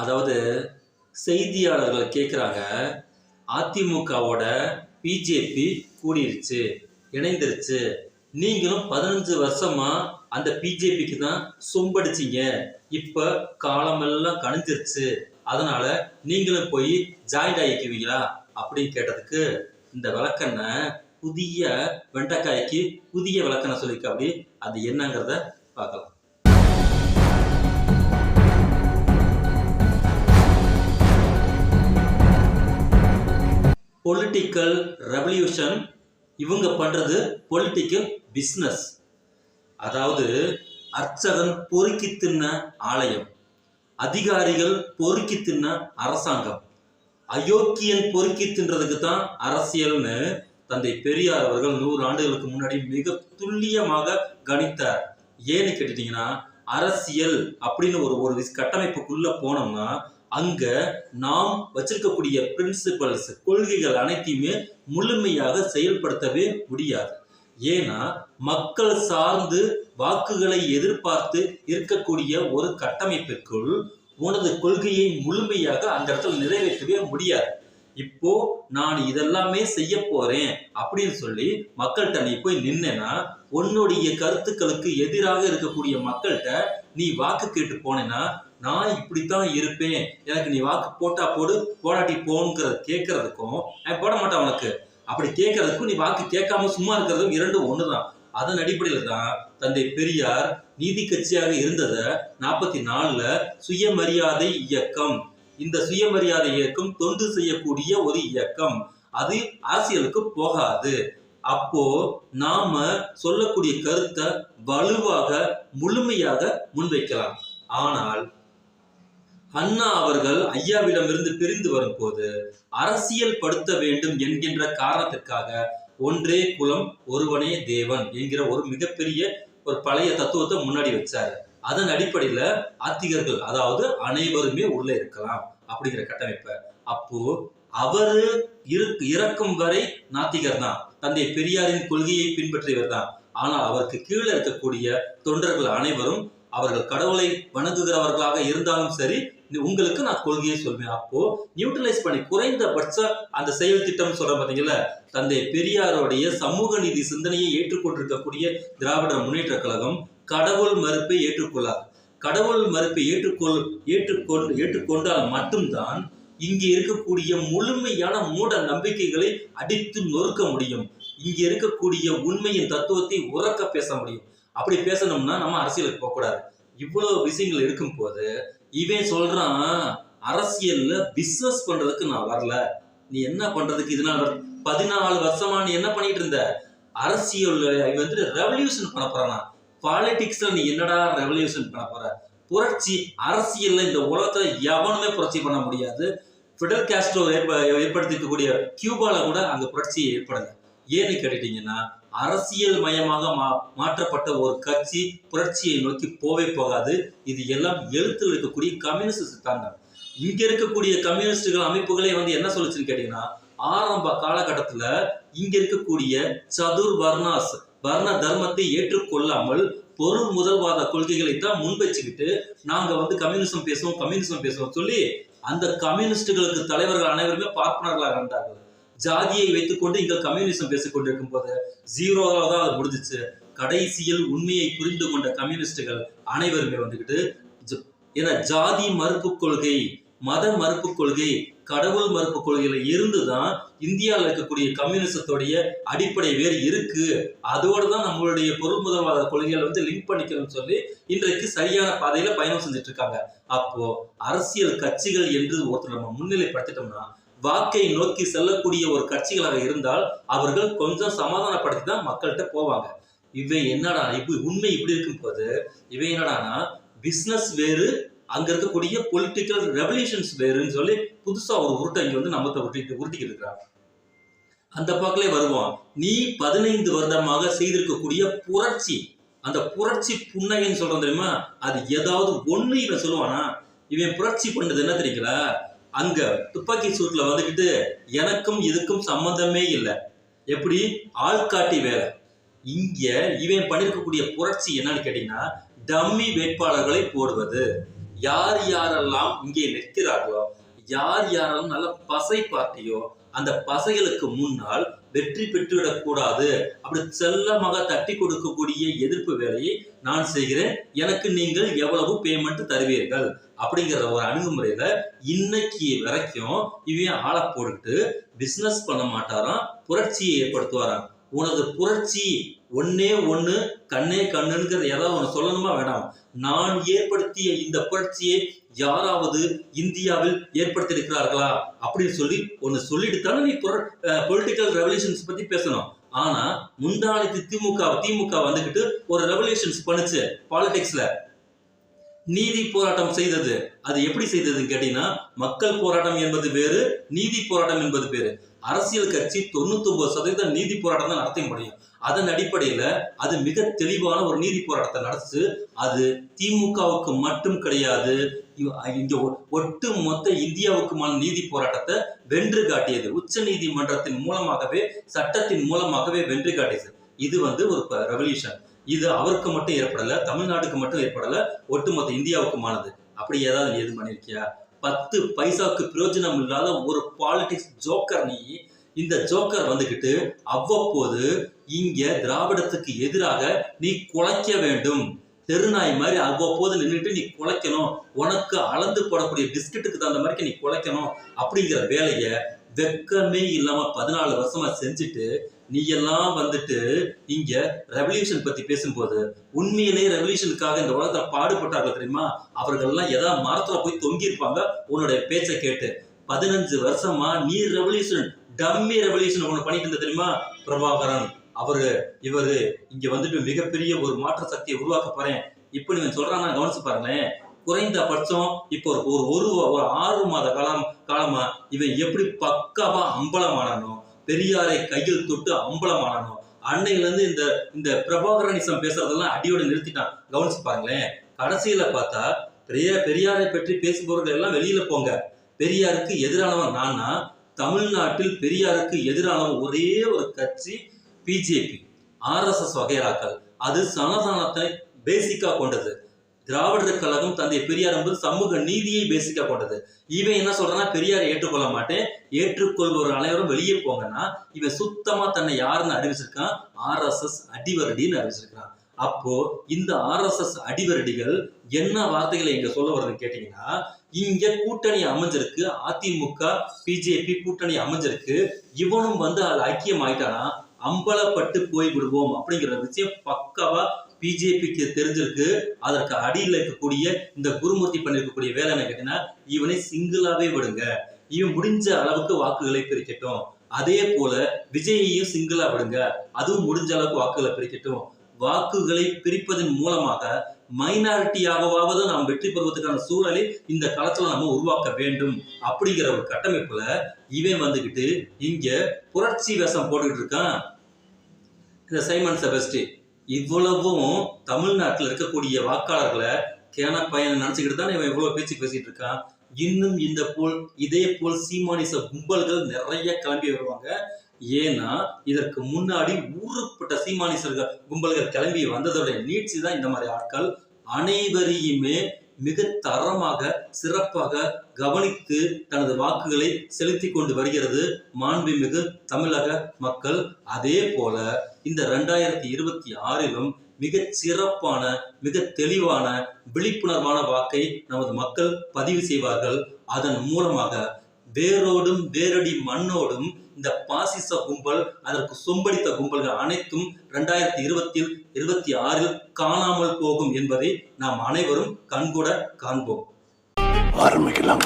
அதாவது செய்தியாளர்கள் கேட்குறாங்க அதிமுகவோட பிஜேபி கூடிருச்சு இணைந்துருச்சு. நீங்களும் பதினஞ்சு வருஷமா அந்த பிஜேபிக்கு தான் சொம்படிச்சீங்க. இப்ப காலமெல்லாம் கணிஞ்சிருச்சு அதனால நீங்களும் போய் ஜாயிண்ட் ஆகிக்குவீங்களா? அப்படின்னு கேட்டதுக்கு இந்த விளக்கண்ண புதிய வெண்டைக்காய்க்கு புதிய விளக்கண்ண சொல்லியிருக்க. அப்படி அது என்னங்கிறத பார்க்கலாம். பொலிட்டிக்கல் ரெவல்யூஷன் இவங்க பண்ணுறது பொலிட்டிக்கல் பிஸ்னஸ் அதாவது அர்ச்சகன் பொறுக்கி தின்ன ஆலயம் அதிகாரிகள் பொறுக்கி தின்ன அரசாங்கம். அயோக்கியன் பொறுக்கி தின்றதுக்கு தான் அரசியல்னு தந்தை பெரியார் அவர்கள் நூறு ஆண்டுகளுக்கு முன்னாடி மிக துல்லியமாக கணித்தார். ஏன்னு கேட்டுட்டீங்கன்னா அரசியல் அப்படின்னு ஒரு ஒரு விஸ்- கட்டமைப்புக்குள்ள போனோம்னா அங்க நாம் வச்சிருக்கக்கூடிய பிரின்சிபல்ஸ் கொள்கைகள் அனைத்தையுமே முழுமையாக செயல்படுத்தவே முடியாது. ஏன்னா மக்கள் சார்ந்து வாக்குகளை எதிர்பார்த்து இருக்கக்கூடிய ஒரு கட்டமைப்பிற்குள் உனது கொள்கையை முழுமையாக அந்த இடத்துல நிறைவேற்றவே முடியாது. இப்போ நான் இதெல்லாமே செய்ய போறேன் அப்படின்னு சொல்லி மக்கள்கிட்ட நீ போய் நின்னா உன்னுடைய கருத்துக்களுக்கு எதிராக இருக்கக்கூடிய மக்கள்கிட்ட நீ வாக்கு கேட்டு போனேன்னா நான் இப்படித்தான் இருப்பேன். எனக்கு நீ வாக்கு போட்டா போடு போடாட்டி போங்கிறத கேட்கறதுக்கும் போட மாட்டான் உனக்கு. அப்படி கேட்கறதுக்கும் நீ வாக்கு கேட்காம சும்மா இருக்கிறதும் இரண்டும் ஒண்ணுதான். அதன் அடிப்படையில தான் தந்தை பெரியார் நீதி கட்சியாக இருந்ததை நாற்பத்தி நாலுல சுயமரியாதை இயக்கம். இந்த சுயமரியாதை இயக்கம் தொண்டு செய்யக்கூடிய ஒரு இயக்கம். அது அரசியலுக்கு போகாது. அப்போ நாம சொல்லக்கூடிய கருத்தை வலுவாக முழுமையாக முன்வைக்கலாம். ஆனால் அண்ணா அவர்கள் ஐயாவிடமிருந்து பிரிந்து வரும்போது அரசியல் படுத்த வேண்டும் என்கின்ற காரணத்திற்காக ஒன்றே குலம் ஒருவனே தேவன் என்கிற ஒரு மிகப்பெரிய ஒரு பழைய தத்துவத்தை முன்னாடி வச்சாரு. அதன் அடிப்படையில ஆத்திகர்கள் அதாவது அனைவருமே உள்ள இருக்கலாம் அப்படிங்கிற கட்டமைப்பை. அப்போ அவரு இரு- இறக்கும் வரை நாத்திகர் தான் தந்தை பெரியாரின் கொள்கையை பின்பற்றியவர் தான் ஆனால் அவருக்கு கீழே இருக்கக்கூடிய தொண்டர்கள் அனைவரும் அவர்கள் கடவுளை வணங்குகிறவர்களாக இருந்தாலும் சரி உங்களுக்கு நான் கொள்கையை சொல்வேன். அப்போ நியூட்ரலைஸ் பண்ணி குறைந்தபட்ச அந்த செயல் திட்டம் சொல்ற பாத்தீங்களா தந்தை பெரியாருடைய சமூக நீதி சிந்தனையை ஏற்றுக்கொண்டிருக்கக்கூடிய திராவிட முன்னேற்ற கழகம் கடவுள் மறுப்பை ஏற்றுக்கொள்ளார் கடவுள் மறுப்பை ஏற்றுக்கொள் ஏற்றுக்கொள் ஏற்றுக்கொண்டால் மட்டும்தான் இங்கே இருக்கக்கூடிய முழுமையான மூட நம்பிக்கைகளை அடித்து நொறுக்க முடியும். இங்க இருக்கக்கூடிய உண்மையின் தத்துவத்தை உறக்க பேச முடியும். அப்படி பேசணும்னா நம்ம அரசியலுக்கு போகக்கூடாது. இவ்வளவு விஷயங்கள் இருக்கும் போது இவன் சொல்றான் அரசியல்ல பிசினஸ் பண்றதுக்கு நான் வரல. நீ என்ன பண்றதுக்கு இதனால பதினாலு வருஷமா நீ என்ன பண்ணிட்டு இருந்த? அரசியல் வந்துட்டு வந்து ரெவல்யூஷன் பண்ண போறானா? பாலிடிக்ஸ்ல நீ என்னடா ரெவல்யூஷன் பண்ண போற? புரட்சி அரசியல்ல இந்த உலகத்துல எவனுமே புரட்சி பண்ண முடியாது. ஃபிடல் காஸ்ட்ரோ ஏற்ப ஏற்படுத்திக்கக்கூடிய கியூபால கூட அந்த புரட்சி ஏற்படலை. ஏன்னு கேட்டுட்டீங்கன்னா அரசியல் மயமாக மா மாற்றப்பட்ட ஒரு கட்சி புரட்சியை நோக்கி போவே போகாது. இது எல்லாம் எழுத்தில் இருக்கக்கூடிய கம்யூனிஸ்ட் சித்தாந்தம். இங்க இருக்கக்கூடிய கம்யூனிஸ்டுகள் அமைப்புகளே வந்து என்ன சொல்லுச்சுன்னு கேட்டீங்கன்னா ஆரம்ப காலகட்டத்துல இங்க இருக்கக்கூடிய சதுர் வர்ணாஸ் வர்ண தர்மத்தை ஏற்றுக்கொள்ளாமல் பொருள் முதல்வாத கொள்கைகளை தான் முன்வச்சுக்கிட்டு நாங்கள் நாங்க வந்து கம்யூனிசம் பேசுவோம் கம்யூனிசம் பேசுவோம் சொல்லி அந்த கம்யூனிஸ்டுகளுக்கு தலைவர்கள் அனைவருமே பார்ப்பனர்களாக இருந்தார்கள். ஜாதியை வைத்துக்கொண்டு இங்க கம்யூனிசம் பேசிக் கொண்டிருக்கும் போது ஜீரோவாக தான் அது முடிஞ்சிச்சு. கடைசியில் உண்மையை புரிந்து கொண்ட கம்யூனிஸ்டுகள் அனைவருமே வந்துக்கிட்டு ஏன்னா ஜாதி மறுப்பு கொள்கை மத மறுப்பு கொள்கை கடவுள் மறுப்பு கொள்கையில இருந்துதான் இந்தியாவில் இருக்கக்கூடிய கம்யூனிசத்துடைய அடிப்படை வேறு இருக்கு. அதோட தான் நம்மளுடைய பொருள் முதல்வாத கொள்கைகளை வந்து லிங்க் பண்ணிக்கணும்னு சொல்லி இன்றைக்கு சரியான பாதையில பயணம் செஞ்சுட்டு இருக்காங்க. அப்போ அரசியல் கட்சிகள் என்று ஒருத்தர் நம்ம முன்னிலைப்படுத்திட்டோம்னா வாக்கை நோக்கி செல்லக்கூடிய ஒரு கட்சிகளாக இருந்தால் அவர்கள் கொஞ்சம் சமாதானப்படுத்தி தான் மக்கள்கிட்ட போவாங்க. இவன் என்னடா இப்படி உண்மை இப்படி இருக்கும் போது இவன் என்னடானா பிஸ்னஸ் வேறு அங்க இருக்கக்கூடிய பொலிட்டிக்கல் ரெவல்யூஷன்ஸ் வேறுன்னு சொல்லி புதுசா ஒரு உருட்டை இங்க வந்து நம்மத்தை உருட்டிட்டு உருட்டிக்கிட்டு இருக்கிறான் அந்த பக்கலே வருவான். நீ பதினைந்து வருடமாக செய்திருக்கக்கூடிய புரட்சி அந்த புரட்சி புன்னகைன்னு சொல்றோம் தெரியுமா? அது ஏதாவது ஒண்ணு இவன் சொல்லுவானா? இவன் புரட்சி பண்ணது என்ன தெரியுங்களா? அங்க துப்பாக்கி சூட்ல வந்துக்கிட்டு எனக்கும் இதுக்கும் சம்மந்தமே இல்லை. எப்படி? ஆள்காட்டி வேலை. இங்க இவன் பண்ணிருக்கக்கூடிய புரட்சி என்னன்னு கேட்டீங்கன்னா டம்மி வேட்பாளர்களை போடுவது. யார் யாரெல்லாம் இங்கே நிற்கிறார்களோ யார் யாரெல்லாம் நல்ல பசை பார்ட்டியோ அந்த பசைகளுக்கு முன்னால் வெற்றி பெற்றுவிடக்கூடாது. அப்படி செல்லமாக தட்டி கொடுக்கக்கூடிய எதிர்ப்பு வேலையை நான் செய்கிறேன். எனக்கு நீங்கள் எவ்வளவு பேமெண்ட் தருவீர்கள்? அப்படிங்கிற ஒரு அணுகுமுறையில இன்னைக்கு வரைக்கும் இவன் ஆளை போட்டுக்கிட்டு பிசினஸ் பண்ண மாட்டாராம் புரட்சியை ஏற்படுத்துவாராம். உனது புரட்சி ஒன்னே ஒன்னு கண்ணே கண்ணுங்கிறது ஏதாவது ஒன்று சொல்லணுமா? வேணாம். நான் ஏற்படுத்திய இந்த புரட்சியை யாராவது இந்தியாவில் ஏற்படுத்தியிருக்கிறார்களா அப்படின்னு சொல்லி ஒன்று சொல்லிட்டு தானே நீ பொலிட்டிக்கல் ரெவல்யூஷன்ஸ் பத்தி பேசணும். ஆனா முந்தானத்து திமுக திமுக வந்துகிட்டு ஒரு ரெவல்யூஷன்ஸ் பண்ணுச்சு பாலிடிக்ஸ்ல நீதி போராட்டம் செய்தது. அது எப்படி செய்ததுன்னு கேட்டீங்கன்னா மக்கள் போராட்டம் என்பது வேறு நீதி போராட்டம் என்பது பேரு அரசியல் கட்சி தொண்ணூத்தி ஒன்பது சதவீதம் நீதி போராட்டம் தான் நடத்த முடியும். அதன் அடிப்படையில அது மிக தெளிவான ஒரு நீதி போராட்டத்தை நடத்துச்சு. அது திமுகவுக்கு மட்டும் கிடையாது இங்க ஒட்டு மொத்த இந்தியாவுக்குமான நீதி போராட்டத்தை வென்று காட்டியது. உச்ச நீதிமன்றத்தின் மூலமாகவே சட்டத்தின் மூலமாகவே வென்று காட்டியது. இது வந்து ஒரு ரெவல்யூஷன் இது அவருக்கு மட்டும் ஏற்படல தமிழ்நாட்டுக்கு மட்டும் ஏற்படல ஒட்டுமொத்த இந்தியாவுக்குமானது. அப்படி ஏதாவது எது பண்ணிருக்கியா பத்து பைசாவுக்கு பிரயோஜனம் இல்லாத ஒரு பாலிடிக்ஸ் ஜோக்கர் நீ இந்த ஜோக்கர் வந்துகிட்டு அவ்வப்போது இங்க திராவிடத்துக்கு எதிராக நீ குலைக்க வேண்டும். தெருநாய் மாதிரி அவ்வப்போது நின்றுட்டு நீ குலைக்கணும். உனக்கு அளந்து போடக்கூடிய பிஸ்கட்டுக்கு தகுந்த மாதிரி நீ குலைக்கணும் அப்படிங்கிற வேலையை வெக்கமே இல்லாம பதினாலு வருஷமா செஞ்சுட்டு நீ எல்லாம் வந்துட்டு இங்க ரெவல்யூஷன் பத்தி பேசும்போது உண்மையிலேயே ரெவல்யூஷனுக்காக இந்த உலகத்துல பாடுபட்டார்கள் தெரியுமா? அவர்கள் எல்லாம் ஏதாவது மரத்துல போய் தொங்கி இருப்பாங்க? உன்னுடைய பேச்சை கேட்டு. பதினஞ்சு வருஷமா நீ ரெவல்யூஷன் டம்மி ரெவல்யூஷன் ஒண்ணு பண்ணிட்டு இருந்த தெரியுமா? பிரபாகரன். அவரு இவரு இங்க வந்துட்டு மிகப்பெரிய ஒரு மாற்ற சக்தியை உருவாக்க போறேன். இப்ப நீங்க சொல்றாங்க கவனிச்சு பாருங்களேன். குறைந்தபட்சம் இப்போ ஒரு ஒரு ஒரு ஆறு மாத காலம் காலமா இவன் எப்படி பக்காவா அம்பலமானனோ பெரியாரை கையில் தொட்டு அம்பலமானனோ அன்னையில இருந்து இந்த இந்த பிரபாகரனிசம் பேசுறதெல்லாம் அடியோட நிறுத்திட்டான். கவனிச்சு பாருங்களேன். கடைசியில பார்த்தா பெரிய பெரியாரை பற்றி பேசுபவர்கள் எல்லாம் வெளியில போங்க. பெரியாருக்கு எதிரானவன் நானா தமிழ்நாட்டில் பெரியாருக்கு எதிரானவன் ஒரே ஒரு கட்சி பிஜேபி ஆர்எஸ்எஸ் வகைராக்கள் அது சனாதனத்தை பேசிக்கா கொண்டது. திராவிடர் கழகம் தந்தை பெரியார் என்பது சமூக நீதியை பேசிக்கா கொண்டது. இவன் என்ன சொல்றான்னா பெரியாரை ஏற்றுக்கொள்ள மாட்டேன். ஏற்றுக்கொள்பவர் அனைவரும் வெளியே போங்கன்னா இவன் சுத்தமா தன்னை யாருன்னு அறிவிச்சிருக்கான்? ஆர்எஸ்எஸ் அடிவரடின்னு அறிவிச்சிருக்கான் அப்போ இந்த ஆர்எஸ்எஸ் அடிவரடிகள் என்ன வார்த்தைகளை இங்க சொல்ல வருதுன்னு கேட்டீங்கன்னா இங்க கூட்டணி அமைஞ்சிருக்கு அதிமுக பிஜேபி கூட்டணி அமைஞ்சிருக்கு. இவனும் வந்து அது ஐக்கியம் ஆயிட்டானா அம்பலப்பட்டு போய் விடுவோம் அப்படிங்கிற விஷயம் பக்காவா பிஜேபிக்கு தெரிஞ்சிருக்கு. அதற்கு அடியில் இருக்கக்கூடிய இந்த குருமூர்த்தி பண்ணிருக்கக்கூடிய வேலை என்ன கேட்டீங்கன்னா இவனை சிங்கிளாவே விடுங்க. இவன் முடிஞ்ச அளவுக்கு வாக்குகளை பிரிக்கட்டும். அதே போல விஜயையும் சிங்கிளா விடுங்க. அதுவும் முடிஞ்ச அளவுக்கு வாக்குகளை பிரிக்கட்டும். வாக்குகளை பிரிப்பதன் மூலமாக மைனாரிட்டியாகவாவது நாம் வெற்றி பெறுவதற்கான சூழலை இந்த காலத்துல நம்ம உருவாக்க வேண்டும் அப்படிங்கிற ஒரு கட்டமைப்புல இவன் வந்துகிட்டு இங்க புரட்சி வேஷம் போட்டுக்கிட்டு இருக்கான். இந்த சைமன் செபஸ்டி இவ்வளவும் தமிழ்நாட்டில் இருக்கக்கூடிய வாக்காளர்களை கேன பையனை நினைச்சுக்கிட்டு தான் இவன் இவ்வளவு பேச்சு பேசிட்டு இருக்கான். இன்னும் இந்த போல் இதே போல் சீமானிச கும்பல்கள் நிறைய கிளம்பி வருவாங்க. ஏன்னா இதற்கு முன்னாடி ஊருப்பட்ட சீமானிசர்கள் கும்பல்கள் கிளம்பி வந்ததோட நீட்சி தான் இந்த மாதிரி ஆட்கள். அனைவரையுமே மிக தரமாக சிறப்பாக கவனித்து தனது வாக்குகளை செலுத்தி கொண்டு வருகிறது மாண்புமிகு தமிழக மக்கள். அதே போல இந்த ரெண்டாயிரத்தி இருபத்தி ஆறிலும் மிக சிறப்பான மிக தெளிவான விழிப்புணர்வான வாக்கை நமது மக்கள் பதிவு செய்வார்கள். அதன் மூலமாக வேரோடும் வேரடி மண்ணோடும் இந்த பாசிச கும்பல் அதற்கு சொம்படித்த கும்பல்கள் அனைத்தும் ரெண்டாயிரத்தி இருபத்தில் இருபத்தி ஆறில் காணாமல் போகும் என்பதை நாம் அனைவரும் கண்கூட காண்போம். ஆரம்பிக்கலாம்.